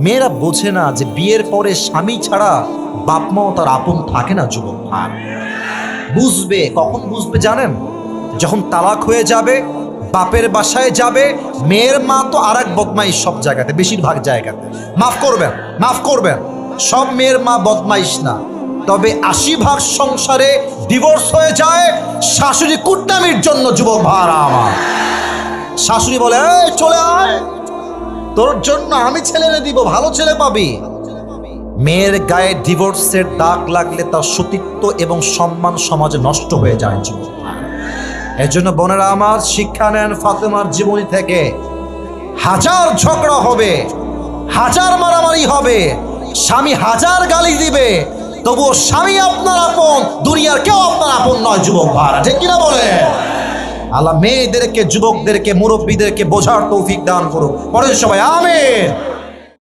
মেয়েরা বোঝে না যে বিয়ের পরে স্বামী ছাড়া বাপ মাও তার আপন থাকে না যুবক আর বুঝবে কখন বুঝবে জানেন? যখন তালাক হয়ে যাবে বাপের বাসায় যাবে মেয়ের মা তো আর এক বদমাইশ সব জায়গাতে বেশিরভাগ জায়গাতে। মাফ করবেন মাফ করবেন সব মেয়ের মা বদমাইশ না। তবে আশি ভাগ সংসারে ডিভোর্স হয়ে যায় শাশুড়ি কুটনামির জন্য যুবক ভাড়া আমার। শাশুড়ি বলে "এই, চলে আয়। তোর জন্য আমি ছেলে এনে দিব, ভালো ছেলে পাবি। মেয়ের গায়ে ডিভোর্সের দাগ লাগলে তার সতীত্ব এবং সম্মান সমাজে নষ্ট হয়ে যায় জীবন। এর জন্য বোনেরা আমার শিক্ষা নেন ফাতেমার জীবনী থেকে। হাজার ঝগড়া হবে, হাজার মারামারি হবে, স্বামী হাজার গালি দিবে, তবুও স্বামী আপনার আপন, দুনিয়ার কেউ আপনার আপন নয় যুবক ভাড়া ঠিক কিনা বলে আল্লাহ মেয়েদেরকে যুবকদেরকে মুরব্বীদেরকে বোঝার তৌফিক দান করুক। পরে সবাই আমেন।